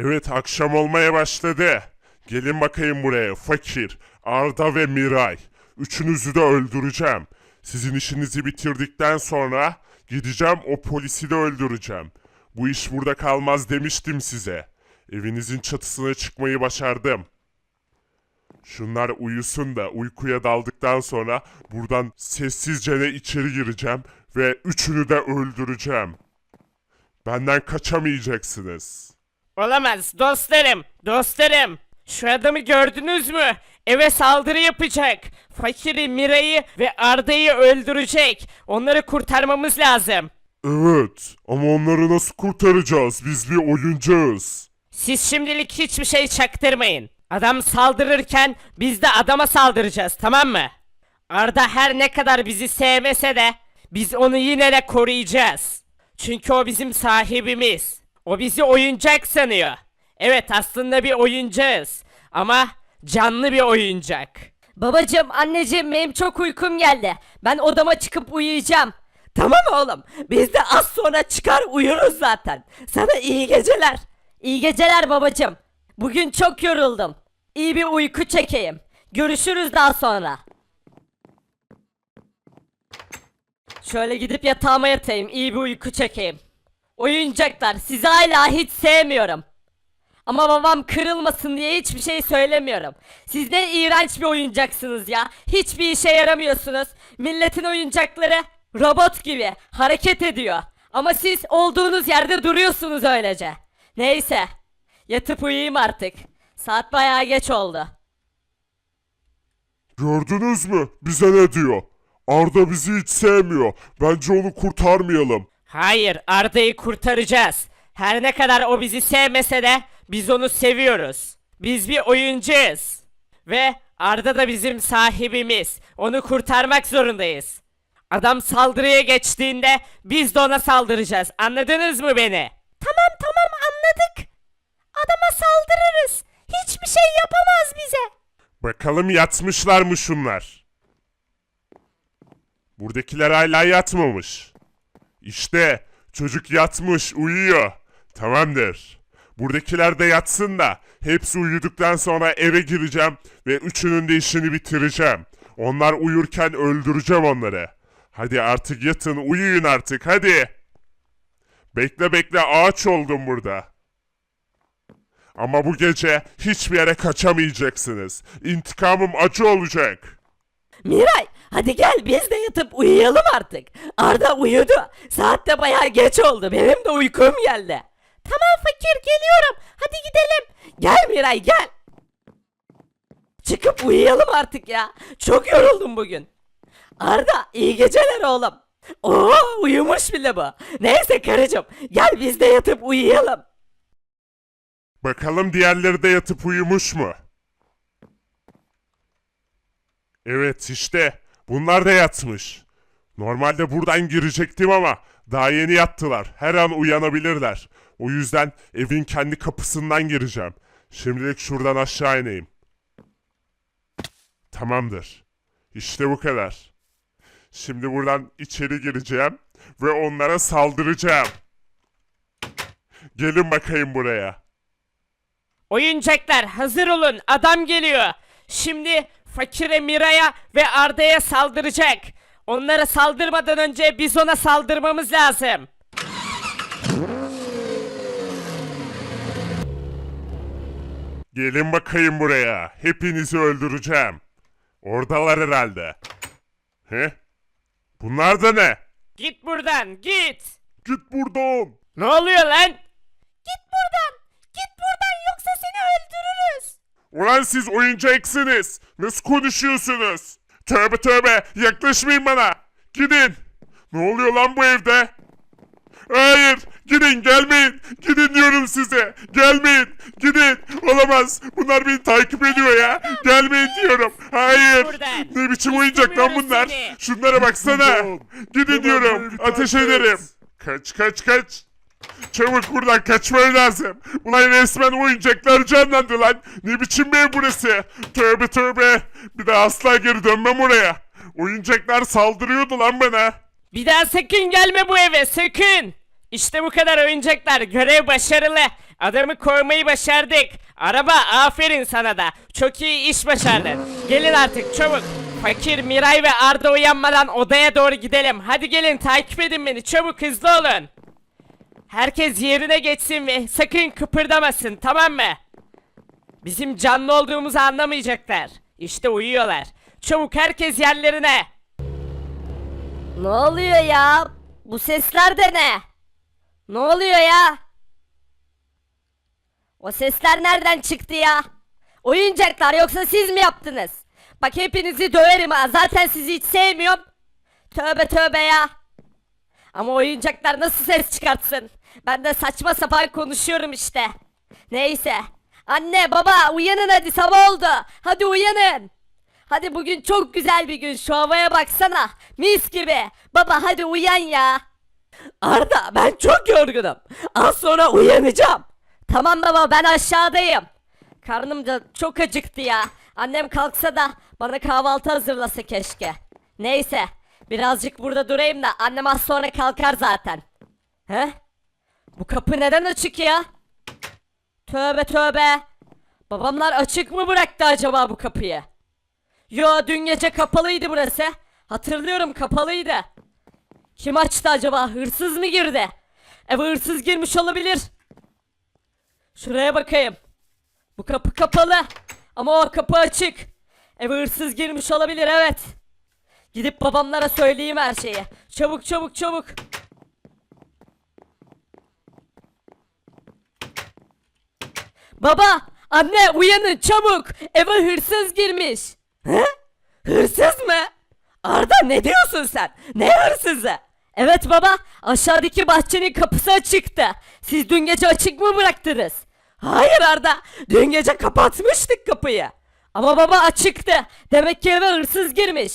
Evet akşam olmaya başladı. Gelin bakayım buraya fakir, Arda ve Miray. Üçünüzü de öldüreceğim. Sizin işinizi bitirdikten sonra gideceğim o polisi de öldüreceğim. Bu iş burada kalmaz demiştim size. Evinizin çatısına çıkmayı başardım. Şunlar uyusun da uykuya daldıktan sonra buradan sessizce de içeri gireceğim ve üçünü de öldüreceğim. Benden kaçamayacaksınız. Olamaz dostlarım, dostlarım. Şu adamı gördünüz mü? Eve saldırı yapacak. Fakiri, Mira'yı ve Arda'yı öldürecek. Onları kurtarmamız lazım. Evet ama onları nasıl kurtaracağız? Biz bir oyuncağız. Siz şimdilik hiçbir şey çaktırmayın. Adam saldırırken biz de adama saldıracağız tamam mı? Arda her ne kadar bizi sevmese de biz onu yine de koruyacağız. Çünkü o bizim sahibimiz. O bizi oyuncak sanıyor. Evet aslında bir oyuncağız. Ama canlı bir oyuncak. Babacım, anneciğim benim çok uykum geldi. Ben odama çıkıp uyuyacağım. Tamam oğlum. Biz de az sonra çıkar uyuruz zaten. Sana iyi geceler. İyi geceler babacım. Bugün çok yoruldum. İyi bir uyku çekeyim. Görüşürüz daha sonra. Şöyle gidip yatağıma yatayım. iyi bir uyku çekeyim. Oyuncaklar sizi hala hiç sevmiyorum. Ama babam kırılmasın diye hiçbir şey söylemiyorum. Siz ne iğrenç bir oyuncaksınız ya. Hiçbir işe yaramıyorsunuz. Milletin oyuncakları robot gibi hareket ediyor. Ama siz olduğunuz yerde duruyorsunuz öylece. Neyse. Yatıp uyuyayım artık. Saat bayağı geç oldu. Gördünüz mü? Bize ne diyor? Arda bizi hiç sevmiyor. Bence onu kurtarmayalım. Hayır Arda'yı kurtaracağız. Her ne kadar o bizi sevmese de biz onu seviyoruz. Biz bir oyuncuyuz. Ve Arda da bizim sahibimiz. Onu kurtarmak zorundayız. Adam saldırıya geçtiğinde biz de ona saldıracağız. Anladınız mı beni? Tamam tamam anladık. Adama saldırırız. Hiçbir şey yapamaz bize. Bakalım yatmışlar mı şunlar? Buradakiler hala yatmamış. İşte çocuk yatmış, uyuyor. Tamamdır. Buradakiler de yatsın da hepsi uyuduktan sonra eve gireceğim ve üçünün de işini bitireceğim. Onlar uyurken öldüreceğim onları. Hadi artık yatın, uyuyun artık hadi. Bekle bekle ağaç oldum burada. Ama bu gece hiçbir yere kaçamayacaksınız. İntikamım acı olacak. Miray hadi gel biz de yatıp uyuyalım artık. Arda uyudu. Saat de bayağı geç oldu. Benim de uykum geldi. Tamam fakir geliyorum. Hadi gidelim. Gel Miray gel. Çıkıp uyuyalım artık ya. Çok yoruldum bugün. Arda iyi geceler oğlum. Oo uyumuş bile bu. Neyse karıcığım gel biz de yatıp uyuyalım. Bakalım diğerleri de yatıp uyumuş mu? Evet işte bunlar da yatmış. Normalde buradan girecektim ama daha yeni yattılar. Her an uyanabilirler. O yüzden evin kendi kapısından gireceğim. Şimdilik şuradan aşağı ineyim. Tamamdır. İşte bu kadar. Şimdi buradan içeri gireceğim ve onlara saldıracağım. Gelin bakayım buraya. Oyuncaklar hazır olun adam geliyor. Şimdi Fakire Mira'ya ve Arda'ya saldıracak. Onlara saldırmadan önce biz ona saldırmamız lazım. Gelin bakayım buraya. Hepinizi öldüreceğim. Oradalar herhalde. He? Bunlar da ne? Git buradan git. Git buradan. Ne oluyor lan? Git buradan. Ulan siz oyuncaksınız. Nasıl konuşuyorsunuz? Tövbe tövbe yaklaşmayın bana. Gidin. Ne oluyor lan bu evde? Hayır. Gidin gelmeyin. Gidin diyorum size. Gelmeyin. Gidin. Olamaz. Bunlar beni takip ediyor ya. Gelmeyin diyorum. Hayır. Ne biçim oyuncak lan bunlar? Şunlara baksana. Gidin diyorum. Ateş ederim. Kaç kaç kaç. Çabuk buradan kaçman lazım. Ulan resmen oyuncaklar canlandı lan. Ne biçim bir burası? Tövbe tövbe. Bir daha asla geri dönmem oraya. Oyuncaklar saldırıyordu lan bana. Bir daha sakın gelme bu eve sakın. İşte bu kadar oyuncaklar. Görev başarılı. Adamı korumayı başardık. Araba aferin sana da. Çok iyi iş başardın. Gelin artık çabuk. Fakir, Miray ve Arda uyanmadan odaya doğru gidelim. Hadi gelin takip edin beni. Çabuk hızlı olun. Herkes yerine geçsin ve sakın kıpırdamasın tamam mı? Bizim canlı olduğumuzu anlamayacaklar. İşte uyuyorlar. Çabuk herkes yerlerine. Ne oluyor ya? Bu sesler de ne? Ne oluyor ya? O sesler nereden çıktı ya? Oyuncaklar yoksa siz mi yaptınız? Bak hepinizi döverim ha. Zaten sizi hiç sevmiyorum. Tövbe tövbe ya. Ama oyuncaklar nasıl ses çıkartsın? Ben de saçma sapan konuşuyorum işte. Neyse. Anne baba uyanın hadi sabah oldu. Hadi uyanın. Hadi bugün çok güzel bir gün. Şu havaya baksana. Mis gibi. Baba hadi uyan ya. Arda ben çok yorgunum. Az sonra uyanacağım. Tamam baba ben aşağıdayım. Karnım da çok acıktı ya. Annem kalksa da bana kahvaltı hazırlasa keşke. Neyse. Birazcık burada durayım da annem az sonra kalkar zaten. He? Bu kapı neden açık ya? Tövbe tövbe. Babamlar açık mı bıraktı acaba bu kapıyı? Yo dün gece kapalıydı burası. Hatırlıyorum kapalıydı. Kim açtı acaba? Hırsız mı girdi? Eve hırsız girmiş olabilir. Şuraya bakayım. Bu kapı kapalı. Ama o kapı açık. Eve hırsız girmiş olabilir evet. Gidip babamlara söyleyeyim her şeyi. Çabuk çabuk çabuk. Baba, anne uyanın çabuk. Eve hırsız girmiş. He? Hırsız mı? Arda ne diyorsun sen? Ne hırsızı? Evet baba, aşağıdaki bahçenin kapısı açıktı. Siz dün gece açık mı bıraktınız? Hayır Arda, dün gece kapatmıştık kapıyı. Ama baba açıktı. Demek ki eve hırsız girmiş.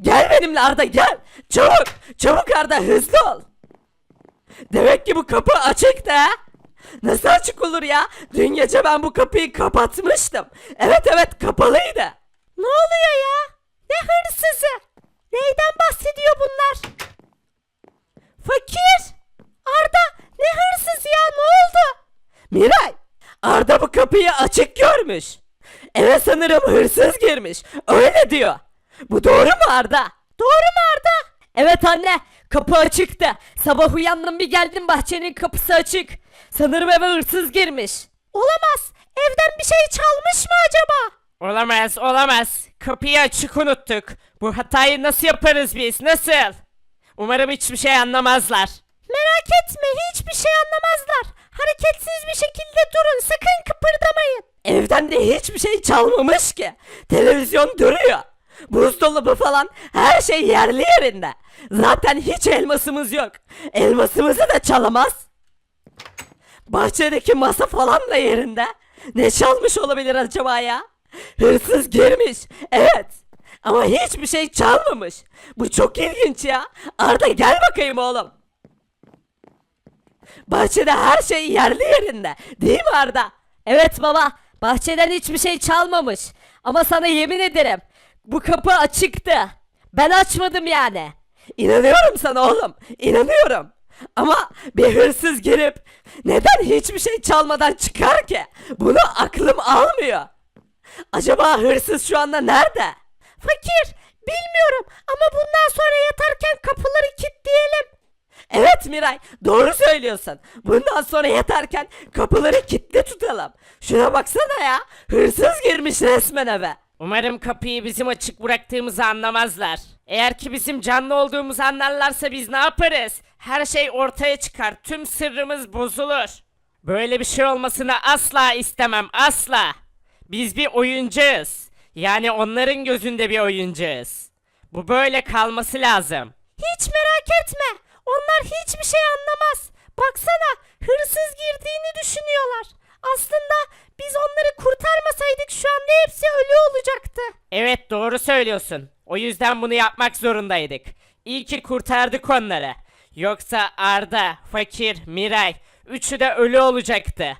Gel benimle Arda gel. Çabuk, çabuk Arda hızlı ol. Demek ki bu kapı açıktı ha? Nasıl açık olur ya? Dün gece ben bu kapıyı kapatmıştım. Evet evet kapalıydı. Ne oluyor ya? Ne hırsızı? Neyden bahsediyor bunlar? Fakir! Arda ne hırsız ya ne oldu? Miray! Arda bu kapıyı açık görmüş. Eve sanırım hırsız girmiş. Öyle diyor. Bu doğru mu Arda? Doğru mu Arda? Evet anne. Kapı açıktı. Sabah uyandım bir geldim bahçenin kapısı açık. Sanırım eve hırsız girmiş. Olamaz. Evden bir şey çalmış mı acaba? Olamaz olamaz. Kapıyı açık unuttuk. Bu hatayı nasıl yaparız biz nasıl? Umarım hiçbir şey anlamazlar. Merak etme hiçbir şey anlamazlar. Hareketsiz bir şekilde durun sakın kıpırdamayın. Evden de hiçbir şey çalmamış ki. Televizyon duruyor. Buzdolabı falan her şey yerli yerinde. Zaten hiç elmasımız yok. Elmasımızı da çalamaz. Bahçedeki masa falan da yerinde. Ne çalmış olabilir acaba ya? Hırsız girmiş. Evet. Ama hiçbir şey çalmamış. Bu çok ilginç ya. Arda gel bakayım oğlum. Bahçede her şey yerli yerinde. Değil mi Arda? Evet baba. Bahçeden hiçbir şey çalmamış. Ama sana yemin ederim. Bu kapı açıktı. Ben açmadım yani. İnanıyorum sana oğlum. İnanıyorum. Ama bir hırsız girip neden hiçbir şey çalmadan çıkar ki? Bunu aklım almıyor. Acaba hırsız şu anda nerede? Fakir, bilmiyorum ama bundan sonra yatarken kapıları kilitleyelim. Evet Miray, doğru söylüyorsun. Bundan sonra yatarken kapıları kilitli tutalım. Şuna baksana ya, hırsız girmiş resmen eve. Umarım kapıyı bizim açık bıraktığımızı anlamazlar. Eğer ki bizim canlı olduğumuzu anlarlarsa biz ne yaparız? Her şey ortaya çıkar. Tüm sırrımız bozulur. Böyle bir şey olmasını asla istemem. Asla. Biz bir oyuncuyuz. Yani onların gözünde bir oyuncuyuz. Bu böyle kalması lazım. Hiç merak etme. Onlar hiçbir şey anlamaz. Baksana hırsız girdiğini düşünüyorlar. Aslında biz onları kurtarmasaydık şu anda hepsi ölü olacaktı. Evet doğru söylüyorsun. O yüzden bunu yapmak zorundaydık. İyi ki kurtardık onları. Yoksa Arda, Fakir, Miray üçü de ölü olacaktı.